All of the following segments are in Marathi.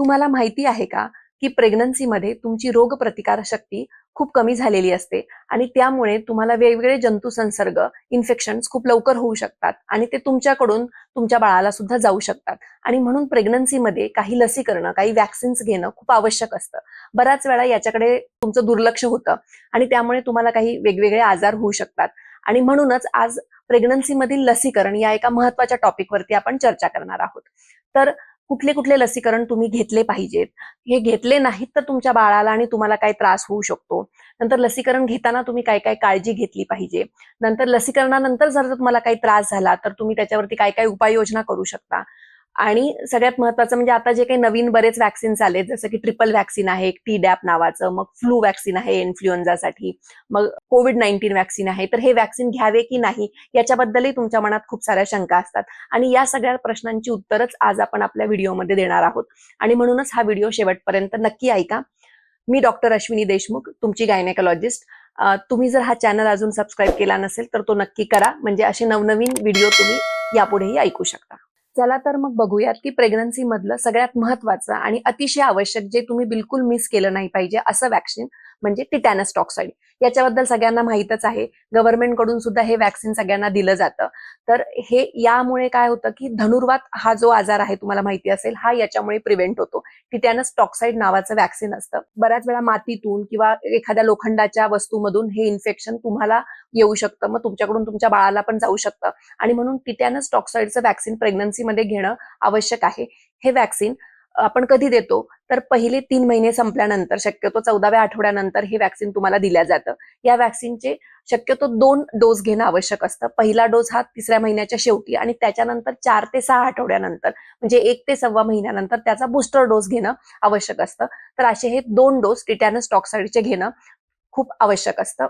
तुम्हाला माहिती आहे का की प्रेग्नन्सीमध्ये तुमची रोगप्रतिकार शक्ती खूप कमी झालेली असते आणि त्यामुळे तुम्हाला वेगवेगळे जंतू संसर्ग इन्फेक्शन खूप लवकर होऊ शकतात आणि ते तुमच्याकडून तुमच्या बाळाला सुद्धा जाऊ शकतात. आणि म्हणून प्रेग्नन्सीमध्ये काही लसीकरण काही वॅक्सिन्स घेणं खूप आवश्यक असतं. बऱ्याच वेळा याच्याकडे तुमचं दुर्लक्ष होतं आणि त्यामुळे तुम्हाला काही वेगवेगळे आजार होऊ शकतात. आणि म्हणूनच आज प्रेग्नन्सीमधील लसीकरण या एका महत्त्वाच्या टॉपिकवरती आपण चर्चा करणार आहोत. तर कुठले कुठले लसीकरण तुम्ही घेतले पाहिजेत. हे घेतले नाहीत तर तुमच्या बाळाला आणि तुम्हाला काय त्रास होऊ शकतो. नंतर लसीकरण घेताना तुम्ही काय काय काळजी घेतली पाहिजे. नंतर लसीकरणानंतर जर तुम्हाला काही त्रास झाला तर तुम्ही त्याच्यावरती काय काय उपाययोजना करू शकता. आणि सगळ्यात महत्वाचं म्हणजे आता जे काही नवीन बरेच वॅक्सिन्स आले जसं की ट्रिपल वॅक्सिन आहे एक टी डॅप नावाचं मग फ्लू वॅक्सिन आहे इन्फ्लुएन्झासाठी मग कोविड नाईन्टीन वॅक्सिन आहे. तर हे वॅक्सिन घ्यावे की नाही याच्याबद्दलही तुमच्या मनात खूप साऱ्या शंका असतात. आणि या सगळ्या प्रश्नांची उत्तरच आज आपण आपल्या व्हिडिओमध्ये देणार आहोत. आणि म्हणूनच हा व्हिडिओ शेवटपर्यंत नक्की ऐका. मी डॉक्टर अश्विनी देशमुख तुमची गायनेकोलॉजिस्ट तुम्ही जर हा चॅनल अजून सबस्क्राईब केला नसेल तर तो नक्की करा. म्हणजे असे नवनवीन व्हिडिओ तुम्ही यापुढेही ऐकू शकता. चला तर मग बघूयात की प्रेग्नन्सी मधलं सगळ्यात महत्वाचं आणि अतिशय आवश्यक जे तुम्ही बिलकुल मिस केलं नाही पाहिजे असं वॅक्सिन म्हणजे टिटॅनस टॉक्साईड याच्याबद्दल सगळ्यांना माहीतच आहे. गव्हर्नमेंटकडून सुद्धा हे वॅक्सिन सगळ्यांना दिलं जातं. तर हे यामुळे काय होतं की धनुर्वात हा जो आजार आहे तुम्हाला माहिती असेल हा याच्यामुळे प्रिव्हेंट होतो. टिटॅनस स्टॉक्साईड नावाचं वॅक्सिन असतं. बऱ्याच वेळा मातीतून किंवा एखाद्या लोखंडाच्या वस्तूमधून हे इन्फेक्शन तुम्हाला येऊ शकतं. मग तुमच्याकडून तुमच्या बाळाला पण जाऊ शकतं. आणि म्हणून टिटॅनस टॉक्साईडचं वॅक्सिन प्रेग्नन्सीमध्ये घेणं आवश्यक आहे. हे वॅक्सिन आपण कधी देतो तर पहिले तीन महिने संपल्यानंतर शक्यतो चौदाव्या आठवड्यानंतर हे वॅक्सिन तुम्हाला दिल्या जातं. या वॅक्सिनचे शक्यतो दोन डोस घेणं आवश्यक असतं. पहिला डोस हा तिसऱ्या महिन्याच्या शेवटी आणि त्याच्यानंतर चार ते सहा आठवड्यानंतर म्हणजे एक ते सव्वा महिन्यानंतर त्याचा बुस्टर डोस घेणं आवश्यक असतं. तर असे हे दोन डोस टिटॅनस टॉक्साईडचे घेणं खूप आवश्यक असतं.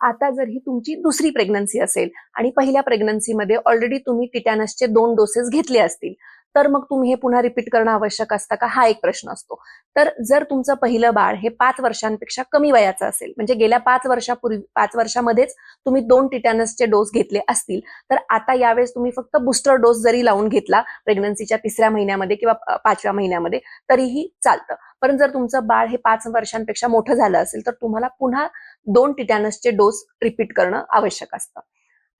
आता जर ही तुमची दुसरी प्रेग्नन्सी असेल आणि पहिल्या प्रेग्नन्सीमध्ये ऑलरेडी तुम्ही टिटॅनसचे दोन डोसेस घेतले असतील तर मग तुम्ही हे पुन्हा रिपीट करणं आवश्यक असतं का? हा एक प्रश्न असतो. तर जर तुमचं पहिलं बाळ हे पाच वर्षांपेक्षा कमी वयाचं असेल म्हणजे गेल्या पाच वर्षापूर्वी पाच वर्षामध्येच तुम्ही दोन टिटॅनसचे डोस घेतले असतील तर आता यावेळेस तुम्ही फक्त बुस्टर डोस जरी लावून घेतला प्रेग्नन्सीच्या तिसऱ्या महिन्यामध्ये किंवा पाचव्या महिन्यामध्ये तरीही चालतं. पण जर तुमचं बाळ हे पाच वर्षांपेक्षा मोठं झालं असेल तर तुम्हाला पुन्हा दोन टिटॅनसचे डोस रिपीट करणं आवश्यक असतं.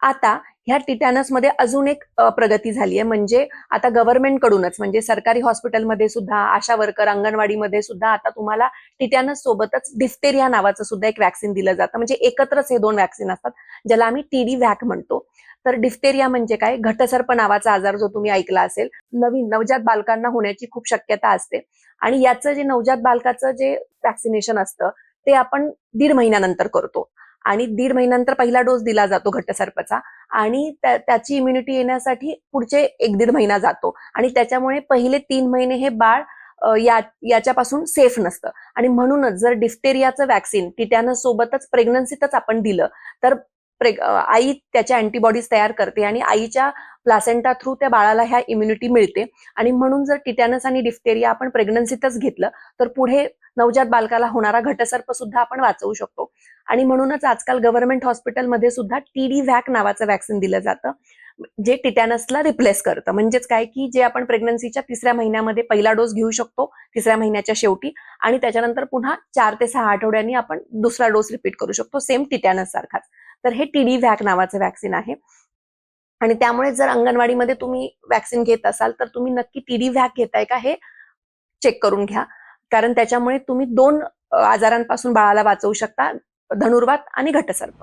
आता ह्या टिटॅनसमध्ये अजून एक प्रगती झाली आहे म्हणजे आता गव्हर्नमेंट कडूनच म्हणजे सरकारी हॉस्पिटलमध्ये सुद्धा आशा वर्कर अंगणवाडीमध्ये सुद्धा आता तुम्हाला टिटॅनस सोबतच डिफ्टेरिया नावाचं सुद्धा एक वॅक्सिन दिलं जातं. म्हणजे एकत्रच हे दोन वॅक्सिन असतात ज्याला आम्ही टीडी व्हॅक म्हणतो. तर डिफ्टेरिया म्हणजे काय? घटसर्प नावाचा आजार जो तुम्ही ऐकला असेल नवीन नवजात बालकांना होण्याची खूप शक्यता असते. आणि याचं जे नवजात बालकाचं जे वॅक्सिनेशन असतं ते आपण दीड महिन्यानंतर करतो. आणि दीड महिन्यानंतर पहिला डोस दिला जातो घट्टसर्पचा. आणि त्याची इम्युनिटी येण्यासाठी पुढचे एक दीड महिना जातो. आणि त्याच्यामुळे पहिले तीन महिने हे बाळ या याच्यापासून सेफ नसतं. आणि म्हणूनच जर डिफ्टेरियाचं वॅक्सिन टिटॅनस सोबतच प्रेग्नन्सीतच आपण दिलं तर आई त्याच्या अँटीबॉडीज तयार करते आणि आईच्या प्लासेंटा थ्रू त्या बाळाला ह्या इम्युनिटी मिळते. आणि म्हणून जर टिटॅनस आणि डिफ्टेरिया आपण प्रेग्नन्सीतच घेतलं तर पुढे नवजात बालकाला होणारा घटसर्प सुद्धा आपण वाचवू शकतो. आणि म्हणूनच आजकाल गव्हर्नमेंट हॉस्पिटलमध्ये सुद्धा टीडी व्हॅक नावाचं वॅक्सिन दिलं जातं जे टिटॅनसला रिप्लेस करतं. म्हणजेच काय की जे आपण प्रेग्नन्सीच्या तिसऱ्या महिन्यामध्ये पहिला डोस घेऊ शकतो तिसऱ्या महिन्याच्या शेवटी आणि त्याच्यानंतर पुन्हा चार ते सहा आठवड्यांनी आपण दुसरा डोस रिपीट करू शकतो सेम टिटॅनस सारखाच. तर हे टीडी व्हॅक नावाचं वॅक्सिन आहे. आणि त्यामुळे जर अंगणवाडीमध्ये तुम्ही वॅक्सिन घेत असाल तर तुम्ही नक्की टीडी व्हॅक घेताय का हे चेक करून घ्या. कारण त्याच्यामुळे तुम्ही दोन आजारांपासून बाळाला वाचवू शकता धनुर्वात आणि घटसर्प.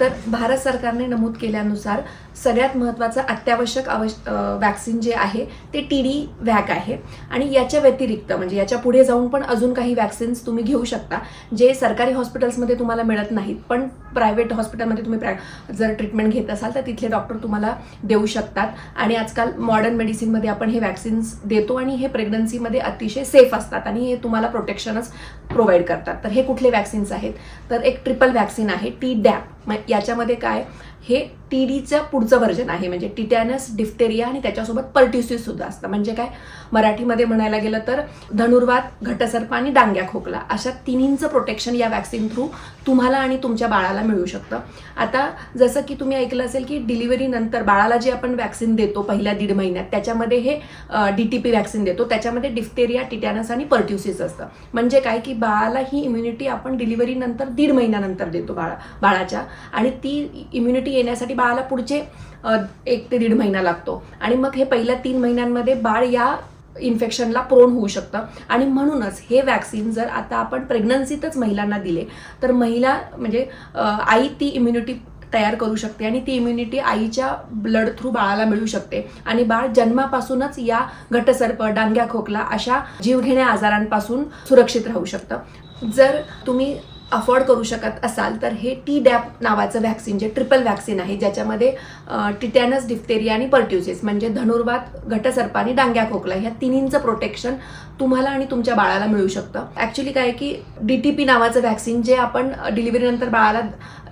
तर भारत सरकारने नमूद केल्यानुसार सगळ्यात महत्त्वाचं अत्यावश्यक आवश वॅक्सिन जे आहे ते टी डी व्हॅक आहे. आणि याच्या व्यतिरिक्त म्हणजे याच्यापुढे जाऊन पण अजून काही वॅक्सिन्स तुम्ही घेऊ शकता जे सरकारी हॉस्पिटल्समध्ये तुम्हाला मिळत नाहीत. पण प्रायव्हेट हॉस्पिटलमध्ये तुम्ही प्राय जर ट्रीटमेंट घेत असाल तर तिथले डॉक्टर तुम्हाला देऊ शकतात. आणि आजकाल मॉडर्न मेडिसिनमध्ये आपण हे वॅक्सिन्स देतो आणि हे प्रेग्नन्सीमध्ये अतिशय सेफ असतात आणि हे तुम्हाला प्रोटेक्शनच प्रोव्हाइड करतात. तर हे कुठले वॅक्सिन्स आहेत? तर एक ट्रिपल वॅक्सिन आहे टी डॅप मग याच्यामध्ये काय? हे टी डीचं पुढचं व्हर्जन आहे. म्हणजे टिटॅनस डिफ्टेरिया आणि त्याच्यासोबत पर्ट्युसिस सुद्धा असतं. म्हणजे काय? मराठीमध्ये म्हणायला गेलं तर धनुर्वात घटसर्प आणि डांग्या खोकला अशा तिन्हींचं प्रोटेक्शन या वॅक्सिन थ्रू तुम्हाला आणि तुमच्या बाळाला मिळू शकतं. आता जसं की तुम्ही ऐकलं असेल की डिलिव्हरी नंतर बाळाला जे आपण वॅक्सिन देतो पहिल्या दीड महिन्यात त्याच्यामध्ये हे डी टी पी वॅक्सिन देतो. त्याच्यामध्ये डिफ्टेरिया टिटॅनस आणि पर्ट्युसिस असतं. म्हणजे काय की बाळाला ही इम्युनिटी आपण डिलिव्हरी नंतर दीड महिन्यानंतर देतो बाळा बाळाच्या. आणि ती इम्युनिटी येण्यासाठी बाळाला पुढचे एक ते दीड महिना लागतो. आणि मग हे पहिल्या तीन महिन्यांमध्ये बाळ या इन्फेक्शनला प्रोन होऊ शकतं. आणि म्हणूनच हे वॅक्सिन जर आता आपण प्रेग्नन्सीतच महिलांना दिले तर महिला म्हणजे आई ती इम्युनिटी तयार करू शकते आणि ती इम्युनिटी आईच्या ब्लड थ्रू बाळाला मिळू शकते. आणि बाळ जन्मापासूनच या घटसर्प डांग्या खोकला अशा जीवघेण्या आजारांपासून सुरक्षित राहू शकतं. जर तुम्ही अफोर्ड करू शकत असाल तर हे टी डॅप नावाचं व्हॅक्सिन जे ट्रिपल व्हॅक्सिन आहे ज्याच्यामध्ये टिटॅनस डिफ्टेरिया आणि पर्ट्युसेस म्हणजे धनुर्वात घटसर्प आणि डांग्या खोकला ह्या तिन्हींचं प्रोटेक्शन तुम्हाला आणि तुमच्या बाळाला मिळू शकतं. ॲक्च्युली काय की डी टी पी नावाचं व्हॅक्सिन जे आपण डिलिव्हरीनंतर बाळाला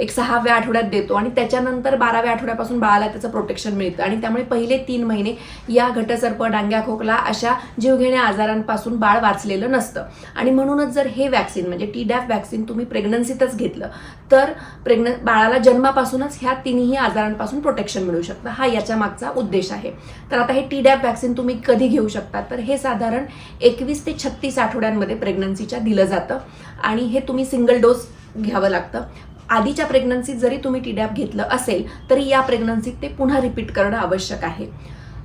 एक सहाव्या आठवड्यात देतो आणि त्याच्यानंतर बाराव्या आठवड्यापासून बाळाला त्याचं प्रोटेक्शन मिळतं. आणि त्यामुळे पहिले तीन महिने या घटसर्प डांग्या खोकला अशा जीवघेण्या आजारांपासून बाळ वाचलेलं नसतं. आणि म्हणूनच जर हे वॅक्सिन म्हणजे टी डॅप वॅक्सिन तुम्ही प्रेग्नन्सीतच घेतलं तर प्रेग्न बाळाला जन्मापासूनच ह्या तिन्ही आजारांपासून प्रोटेक्शन मिळू शकतं. हा याच्या मागचा उद्देश आहे. तर आता हे टी डॅप वॅक्सिन तुम्ही कधी घेऊ शकता? तर हे साधारण एकवीस ते छत्तीस आठवड्यांमध्ये प्रेग्नन्सीच्या दिलं जातं. आणि हे तुम्ही सिंगल डोस घ्यावं लागतं. आधीच्या प्रेग्नन्सीत जरी तुम्ही टी डॅप घेतलं असेल तरी या प्रेग्नन्सीत ते पुन्हा रिपीट करणं आवश्यक आहे.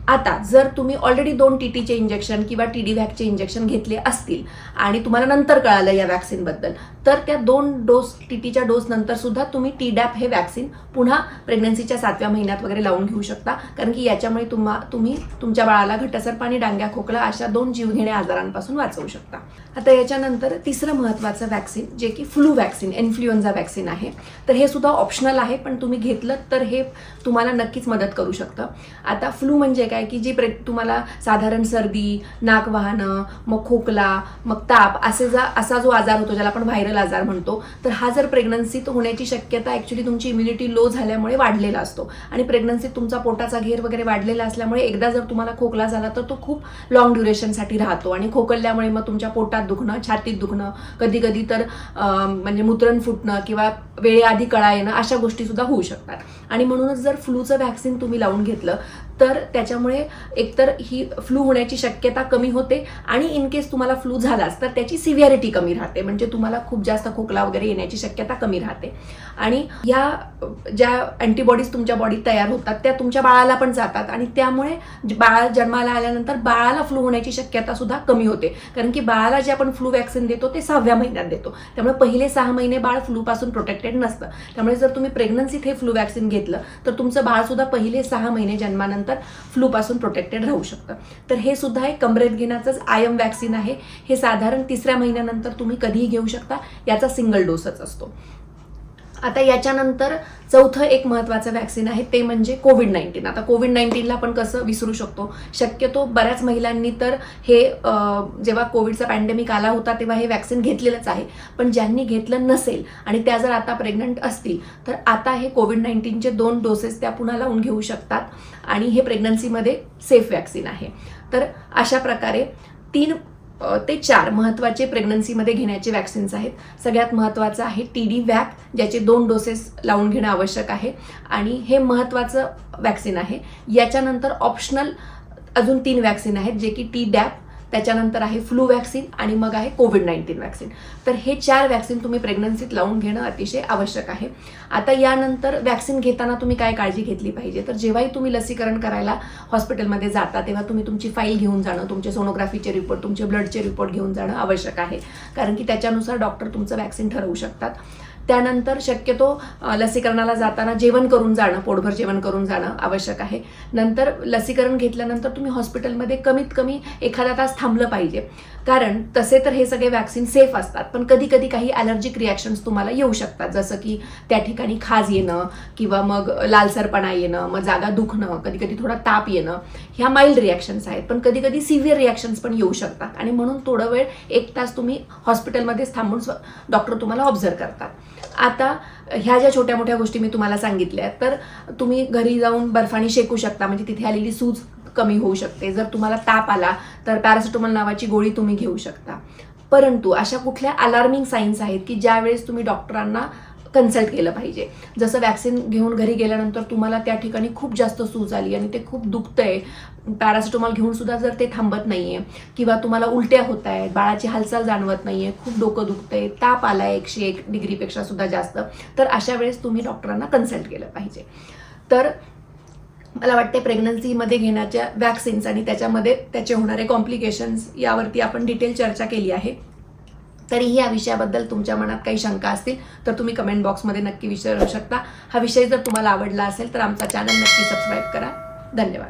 आता जर तुम्ही ऑलरेडी दोन टी टीचे इंजेक्शन किंवा टी डी व्हॅकचे इंजेक्शन घेतले असतील आणि तुम्हाला नंतर कळालं या वॅक्सिनबद्दल तर त्या दोन डोस टी टीच्या डोस नंतर सुद्धा तुम्ही टी डॅप हे वॅक्सिन पुन्हा प्रेग्नन्सीच्या सातव्या महिन्यात वगैरे लावून घेऊ शकता. कारण की याच्यामुळे तुम्हा तुम्ही तुमच्या बाळाला घटसर्प आणि डांग्या खोकला अशा दोन जीवघेण्या आजारांपासून वाचवू शकता. आता याच्यानंतर तिसरं महत्त्वाचं वॅक्सिन जे की फ्लू वॅक्सिन इन्फ्लुएन्झा वॅक्सिन आहे. तर हे सुद्धा ऑप्शनल आहे पण तुम्ही घेतलं तर हे तुम्हाला नक्कीच मदत करू शकतं. आता फ्लू म्हणजे काय? की जी प्रे तुम्हाला साधारण सर्दी नाक वाहणं मग खोकला मग ताप असे जा असा जो आजार होतो ज्याला आपण व्हायरल आजार म्हणतो तर हा जर प्रेग्नन्सीत होण्याची शक्यता ॲक्च्युली तुमची इम्युनिटी लो झाल्यामुळे वाढलेला असतो. आणि प्रेग्नन्सीत तुमचा पोटाचा घेर वगैरे वाढलेला असल्यामुळे एकदा जर तुम्हाला खोकला झाला तर तो खूप लॉंग ड्युरेशनसाठी राहतो. आणि खोकल्यामुळे मग तुमच्या पोटात दुखणं छातीत दुखणं कधी कधी तर म्हणजे मूत्रण फुटणं किंवा वेळेआधी कळा येणं अशा गोष्टी सुद्धा होऊ शकतात. आणि म्हणूनच जर फ्लूचं व्हॅक्सिन तुम्ही लावून घेतलं तर त्याच्यामुळे एकतर ही फ्लू होण्याची शक्यता कमी होते आणि इन केस तुम्हाला फ्लू झालाच तर त्याची सिव्हिअरिटी कमी राहते. म्हणजे तुम्हाला खूप जास्त खोकला वगैरे येण्याची शक्यता कमी राहते. आणि या ज्या अँटीबॉडीज तुमच्या बॉडीत तयार होतात त्या तुमच्या बाळाला पण जातात आणि त्यामुळे बाळ जन्माला आल्यानंतर बाळाला फ्लू होण्याची शक्यता सुद्धा कमी होते. कारण की बाळाला जे आपण फ्लू वॅक्सिन देतो ते सहाव्या महिन्यात देतो. त्यामुळे पहिले सहा महिने बाळ फ्लूपासून प्रोटेक्टेड नसतं. त्यामुळे जर तुम्ही प्रेग्नन्सीत हे फ्लू वॅक्सिन घेतलं तर तुमचं बाळसुद्धा पहिले सहा महिने जन्मानंतर फ्लूपासून प्रोटेक्टेड राहू शकतं. तर हे सुद्धा एक कमरेत घेण्याचंच आयम वॅक्सिन आहे. हे साधारण तिसऱ्या महिन्यानंतर तुम्ही कधीही घेऊ शकता. याचा सिंगल डोसच असतो. आता याच्यानंतर चौथं एक महत्त्वाचं वॅक्सिन आहे ते म्हणजे कोविड नाईन्टीन आता कोविड नाईन्टीनला आपण कसं विसरू शकतो? शक्यतो बऱ्याच महिलांनी तर हे जेव्हा कोविडचा पॅन्डेमिक आला होता तेव्हा हे वॅक्सिन घेतलेलंच आहे. पण ज्यांनी घेतलं नसेल आणि त्या जर आता प्रेग्नंट असतील तर आता हे कोविड नाईन्टीनचे दोन डोसेस त्या पुन्हा लावून घेऊ शकतात आणि हे प्रेग्नन्सीमध्ये सेफ वॅक्सिन आहे. तर अशा प्रकारे तीन ते चार महत्त्वाचे प्रेग्नन्सीमध्ये घेण्याचे वॅक्सिन्स आहेत. सगळ्यात महत्त्वाचं आहे टी डी वॅप ज्याचे दोन डोसेस लावून घेणं आवश्यक आहे. आणि हे महत्त्वाचं वॅक्सिन आहे. याच्यानंतर ऑप्शनल अजून तीन वॅक्सिन आहेत जे की टी डॅप त्याच्यानंतर आहे फ्लू वॅक्सिन आणि मग आहे कोविड नाईन्टीन वॅक्सिन तर हे चार वॅक्सिन तुम्ही प्रेग्नन्सीत लावून घेणं अतिशय आवश्यक आहे. आता यानंतर वॅक्सिन घेताना तुम्ही काय काळजी घेतली पाहिजे? तर जेव्हाही तुम्ही लसीकरण करायला हॉस्पिटलमध्ये जाता तेव्हा तुम्ही तुमची फाईल घेऊन जाणं तुमचे सोनोग्राफीचे रिपोर्ट तुमचे ब्लडचे रिपोर्ट घेऊन जाणं आवश्यक आहे. कारण की त्याच्यानुसार डॉक्टर तुमचं वॅक्सिन ठरवू शकतात. त्यानंतर शक्यतो लसीकरणाला जाताना जेवण करून जाणं पोटभर जेवण करून जाणं आवश्यक आहे. नंतर लसीकरण घेतल्यानंतर तुम्ही हॉस्पिटलमध्ये कमीत कमी एखादा तास थांबलं पाहिजे. कारण तसे तर हे सगळे वॅक्सिन सेफ असतात पण कधी कधी काही ॲलर्जिक रिॲक्शन्स तुम्हाला येऊ शकतात. जसं की त्या ठिकाणी खाज येणं किंवा मग लालसरपणा येणं मग जागा दुखणं कधी कधी थोडा ताप येणं ह्या माइल्ड रिॲक्शन्स आहेत. पण कधी कधी सिव्हिअर रिॲक्शन्स पण येऊ शकतात. आणि म्हणून थोडं वेळ एक तास तुम्ही हॉस्पिटलमध्येच थांबून डॉक्टर तुम्हाला ऑब्झर्व करतात. आता ह्या ज्या छोट्या मोठ्या गोष्टी मी तुम्हाला सांगितल्या तर तुम्ही घरी जाऊन बर्फाने शेकू शकता म्हणजे तिथे आलेली सूज कमी होऊ शकते. जर तुम्हाला ताप आला तर पॅरासिटामॉल नावाची गोळी तुम्ही घेऊ शकता. परंतु अशा कुठल्या अलार्मिंग साईन्स आहेत की ज्यावेळेस तुम्ही डॉक्टरांना कन्सल्ट केलं पाहिजे. जसं वॅक्सिन घेऊन घरी गेल्यानंतर तुम्हाला त्या ठिकाणी खूप जास्त सूज आली आणि ते खूप दुखतंय. पॅरासिटामॉल घेऊन सुद्धा जर ते थांबत नाहीये किंवा तुम्हाला उलट्या होत आहेत बाळाची हालचाल जाणवत नाहीये खूप डोकं दुखतंय ताप आलाय एकशे एक डिग्रीपेक्षा सुद्धा जास्त तर अशा वेळेस तुम्ही डॉक्टरांना कन्सल्ट केलं पाहिजे. तर मला वाटते प्रेग्नन्सीमध्ये घेण्याच्या वॅक्सिन्स आणि त्याच्यामध्ये त्याचे होणारे कॉम्प्लिकेशन्स यावरती आपण डिटेल चर्चा केली आहे. तरीही या विषयाबद्दल तुमच्या मनात काही शंका असतील तर तुम्ही कमेंट बॉक्समध्ये नक्की विचारू शकता. हा विषय जर तुम्हाला आवडला असेल तर आमचा चॅनल नक्की सबस्क्राईब करा. धन्यवाद.